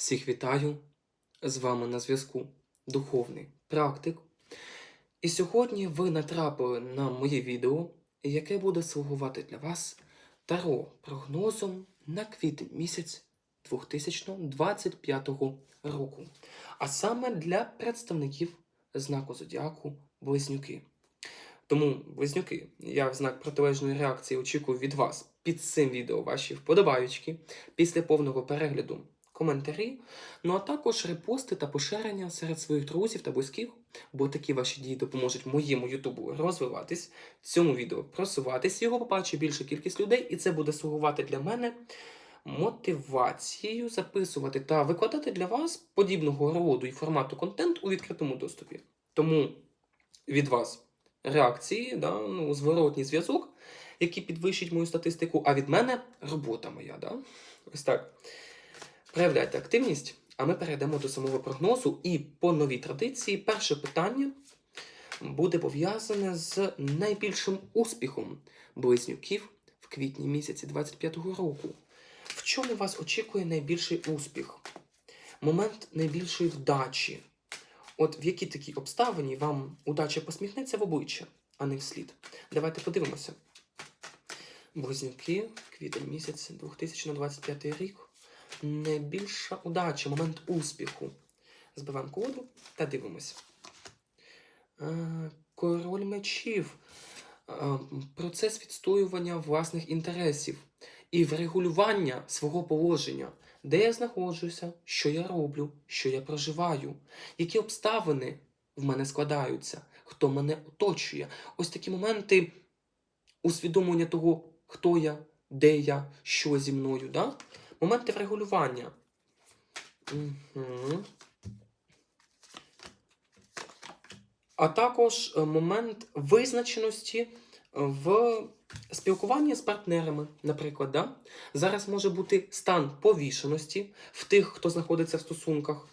Всіх вітаю! З вами на зв'язку Духовний Практик. І сьогодні ви натрапили на моє відео, яке буде слугувати для вас таро прогнозом на квітень місяць 2025 року. А саме для представників знаку зодіаку Близнюки. Тому, близнюки, я в знак протилежної реакції очікую від вас під цим відео ваші вподобаючки після повного перегляду коментарі, ну а також репости та поширення серед своїх друзів та близьких, бо такі ваші дії допоможуть моєму Ютубу розвиватись, цьому відео просуватись, його побачить більша кількість людей, і це буде слугувати для мене мотивацією записувати та викладати для вас подібного роду і формату контент у відкритому доступі. Тому від вас реакції, да, ну, зворотній зв'язок, який підвищить мою статистику, а від мене робота моя. Да? Ось так. Проявляйте активність, а ми перейдемо до самого прогнозу. І по новій традиції, перше питання буде пов'язане з найбільшим успіхом близнюків в квітні місяці 25-го року. В чому вас очікує найбільший успіх? Момент найбільшої вдачі. От в якій такій обставині вам удача посміхнеться в обличчя, а не вслід. Давайте подивимося. Близнюки, квітень місяць, 2025 рік. Найбільша удача, момент успіху. Збиваємо колоду та дивимося. Е, Король мечів. Е, Процес відстоювання власних інтересів і врегулювання свого положення, де я знаходжуся, що я роблю, що я проживаю, які обставини в мене складаються, хто мене оточує. Ось такі моменти усвідомлення того, хто я, де я, що зі мною. Да? Моменти врегулювання. А також е, момент визначеності в спілкуванні з партнерами, наприклад. Да? Зараз може бути стан повішеності в тих, хто знаходиться в стосунках.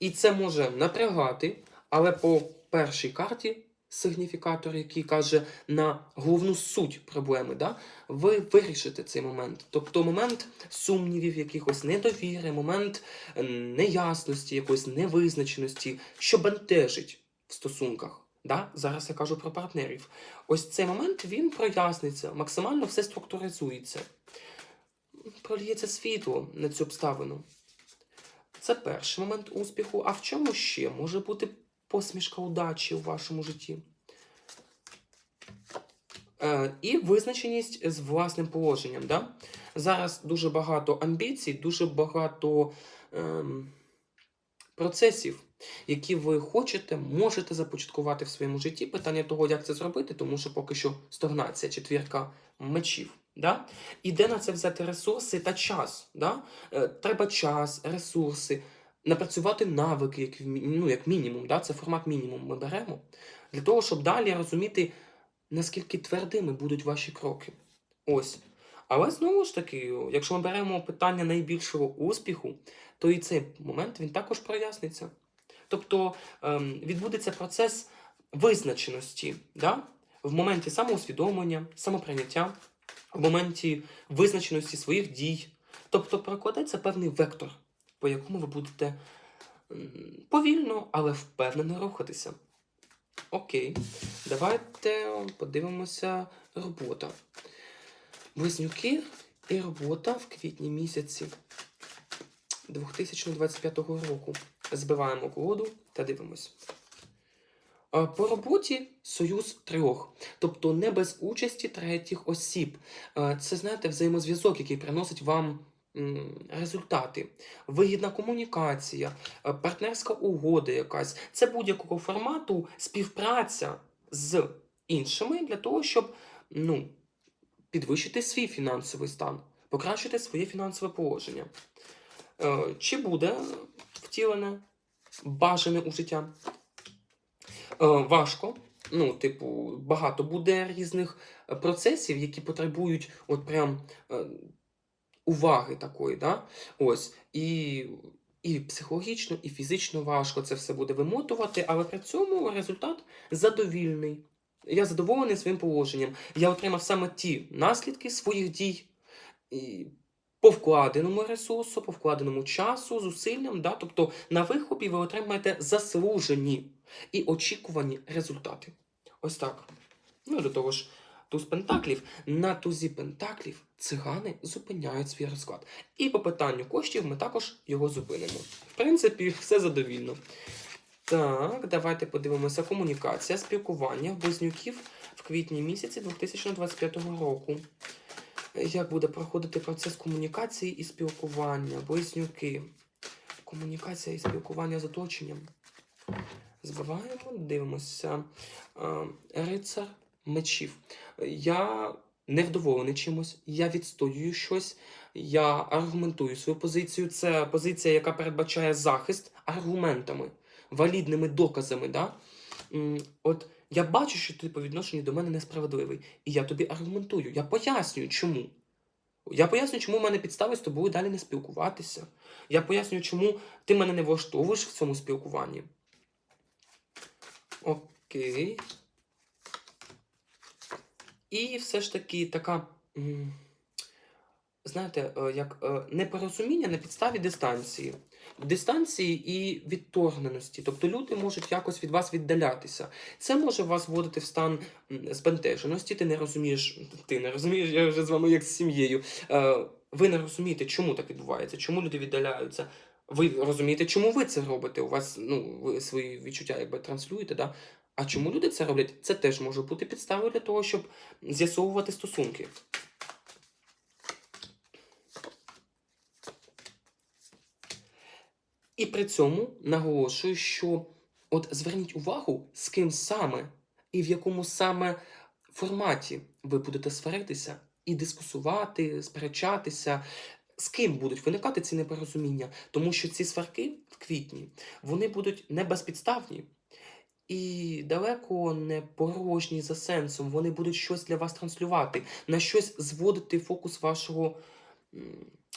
І це може напрягати, але по першій карті сигніфікатор, який каже на головну суть проблеми, да? ви вирішите цей момент. Тобто момент сумнівів, якихось недовіри, момент е, неясності, якоїсь невизначеності, що бентежить в стосунках. Да? Зараз я кажу про партнерів. Ось цей момент він проясниться, максимально все структуризується. Проліється світло на цю обставину. Це перший момент успіху. А в чому ще може бути посмішка удачі у вашому житті? Е, і визначеність з власним положенням. Да? Зараз дуже багато амбіцій, дуже багато ем, процесів, які ви хочете, можете започаткувати в своєму житті. Питання того, як це зробити, тому що поки що стагнація, четвірка мечів. Да? І де на це взяти ресурси та час. Да? Е, треба час, ресурси, напрацювати навики, як, ну, як мінімум. Да? Це формат мінімум ми беремо. Для того, щоб далі розуміти, наскільки твердими будуть ваші кроки. Ось. Але знову ж таки, якщо ми беремо питання найбільшого успіху, то і цей момент він також проясниться. Тобто ем, відбудеться процес визначеності да? в моменті самоусвідомлення, самоприйняття, в моменті визначеності своїх дій. Тобто прокладеться певний вектор, по якому ви будете повільно, але впевнено рухатися. Окей, давайте подивимося робота. Близнюки і робота в квітні місяці 2025 року. Збиваємо колоду та дивимось. По роботі союз трьох, тобто не без участі третіх осіб. Це, знаєте, взаємозв'язок, який приносить вам результати, вигідна комунікація, е, партнерська угода якась. Це будь-якого формату співпраця з іншими для того, щоб ну, підвищити свій фінансовий стан, покращити своє фінансове положення. Е, Чи буде втілене, бажане у життя? Е, Важко. Ну, типу, багато буде різних процесів, які потребують от прям уваги такої, да? Ось. І, і психологічно, і фізично важко це все буде вимотувати, але при цьому результат задовільний. Я задоволений своїм положенням. Я отримав саме ті наслідки своїх дій, і по вкладеному ресурсу, по вкладеному часу, зусиллям. Да? Тобто на вихопі ви отримаєте заслужені і очікувані результати. Ось так. Ну до того ж, туз пентаклів. На тузі пентаклів цигани зупиняють свій розклад. І по питанню коштів ми також його зупинимо. В принципі, все задовільно. Так, давайте подивимося. Комунікація, спілкування близнюків в квітні місяці 2025 року. Як буде проходити процес комунікації і спілкування? Близнюки. Комунікація і спілкування з оточенням. Збиваємо, дивимося. Е, Рицар мечів. Я невдоволений чимось, я відстоюю щось, я аргументую свою позицію. Це позиція, яка передбачає захист аргументами, валідними доказами. Да? От я бачу, що ти по відношенню до мене несправедливий, і я тобі аргументую, я пояснюю, чому. Я пояснюю, чому в мене підстави з тобою далі не спілкуватися. Я пояснюю, чому ти мене не влаштовуєш в цьому спілкуванні. Окей. І все ж таки така, знаєте, е, як е, непорозуміння на підставі дистанції. Дистанції і відторгненості. Тобто люди можуть якось від вас віддалятися. Це може вас вводити в стан збентеженості. Ти не розумієш, ти не розумієш, я вже з вами як з сім'єю. Е, Ви не розумієте, чому так відбувається, чому люди віддаляються. Ви розумієте, чому ви це робите? У вас ну, ви свої відчуття якби транслюєте, да? А чому люди це роблять? Це теж може бути підставою для того, щоб з'ясовувати стосунки. І при цьому наголошую, що от зверніть увагу, з ким саме і в якому саме форматі ви будете сваритися і дискусувати, сперечатися, з ким будуть виникати ці непорозуміння. Тому що ці сварки в квітні вони будуть не безпідставні. І далеко не порожні за сенсом, вони будуть щось для вас транслювати, на щось зводити фокус вашого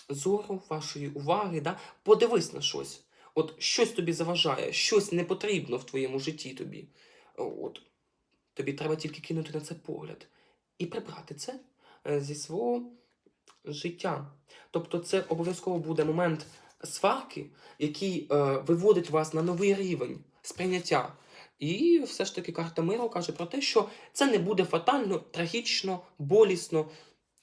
зору, вашої уваги. Да? Подивись на щось. От щось тобі заважає, щось не потрібно в твоєму житті тобі. От. Тобі треба тільки кинути на це погляд і прибрати це е, зі свого життя. Тобто, це обов'язково буде момент сварки, який е, виводить вас на новий рівень сприйняття. І все ж таки карта миру каже про те, що це не буде фатально, трагічно, болісно.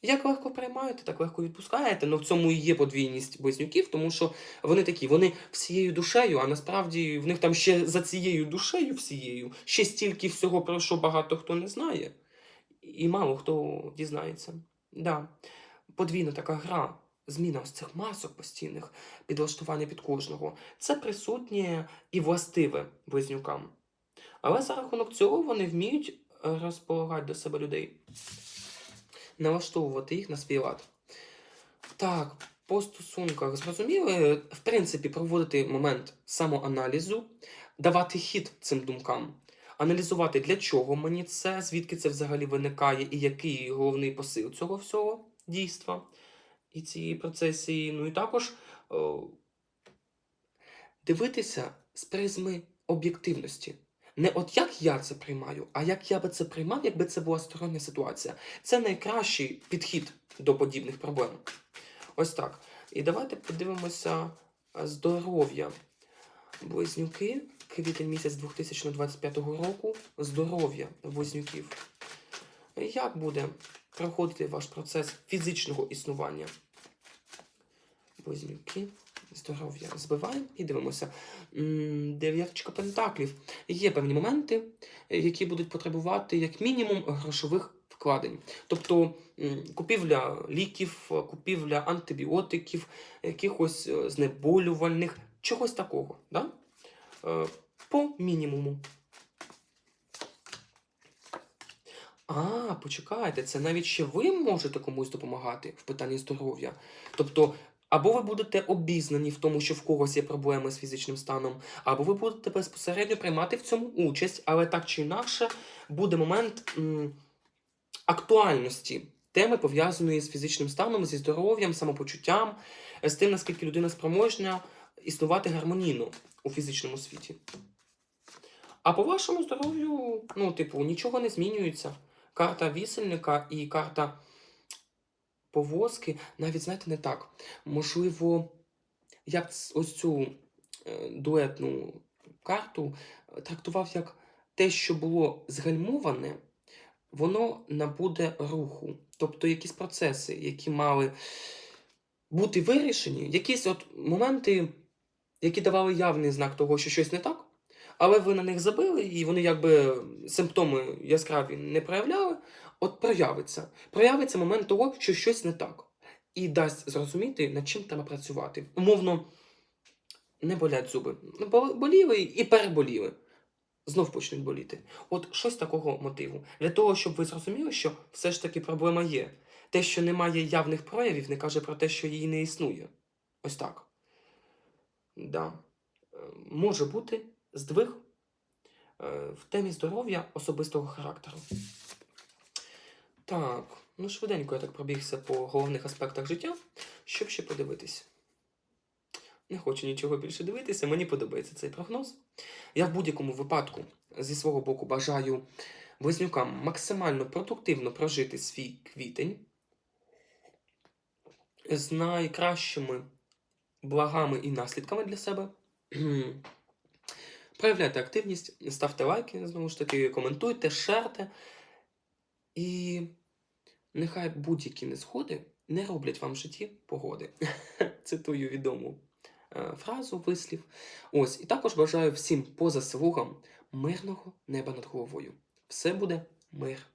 Як легко приймаєте, так легко відпускаєте. Ну в цьому і є подвійність близнюків, тому що вони такі, вони всією душею, а насправді в них там ще за цією душею всією ще стільки всього, про що багато хто не знає, і мало хто дізнається. Да. Подвійна така гра, зміна ось цих масок постійних, підлаштування під кожного. Це присутнє і властиве близнюкам. Але за рахунок цього вони вміють е, розполагати до себе людей, налаштовувати їх на свій лад. Так, по стосунках зрозуміли, в принципі, проводити момент самоаналізу, давати хід цим думкам, аналізувати, для чого мені це, звідки це взагалі виникає, і який головний посил цього всього дійства і цієї процесії. Ну і також о, дивитися з призми об'єктивності. Не от як я це приймаю, а як я би це приймав, якби це була стороння ситуація. Це найкращий підхід до подібних проблем. Ось так. І давайте подивимося е, здоров'я. Близнюки, квітень місяць 2025 року. Здоров'я близнюків. Як буде проходити ваш процес фізичного існування? Близнюки. Здоров'я збиваємо і дивимося. Дев'яточка пентаклів. Є певні моменти, які будуть потребувати як мінімум грошових вкладень. Тобто купівля ліків, купівля антибіотиків, якихось е, знеболювальних, чогось такого. Да? Е, По мінімуму. А, почекайте, це навіть ще ви можете комусь допомагати в питанні здоров'я. Тобто, або ви будете обізнані в тому, що в когось є проблеми з фізичним станом, або ви будете безпосередньо приймати в цьому участь, але так чи інакше буде момент м, актуальності теми, пов'язаної з фізичним станом, зі здоров'ям, самопочуттям, з тим, наскільки людина спроможна існувати гармонійно у фізичному світі. А по вашому здоров'ю, ну, типу, нічого не змінюється. Карта вісельника і карта повозки, навіть, знаєте, не так. Можливо, я б ось цю е, дуетну карту е, трактував як те, що було згальмоване, воно набуде руху. Тобто якісь процеси, які мали бути вирішені, якісь от моменти, які давали явний знак того, що щось не так, але ви на них забили, і вони якби симптоми яскраві не проявляли, от проявиться. Проявиться момент того, що щось не так. І дасть зрозуміти, над чим треба працювати. Умовно, не болять зуби. Ну, Боліли і переболіли. Знов почнуть боліти. От щось такого мотиву. Для того, щоб ви зрозуміли, що все ж таки проблема є. Те, що немає явних проявів, не каже про те, що її не існує. Ось так. Да. Е, Може бути здвиг е, в темі здоров'я особистого характеру. Так, ну швиденько я так пробігся по головних аспектах життя, щоб ще подивитись. Не хочу нічого більше дивитися, мені подобається цей прогноз. Я в будь-якому випадку зі свого боку бажаю близнюкам максимально продуктивно прожити свій квітень з найкращими благами і наслідками для себе. Проявляйте активність, ставте лайки, знову ж таки, коментуйте, шерте. І нехай будь-які незгоди не роблять вам в житті погоди. Цитую відому е, фразу, вислів. Ось, і також бажаю всім поза заслугам мирного неба над головою. Все буде мир.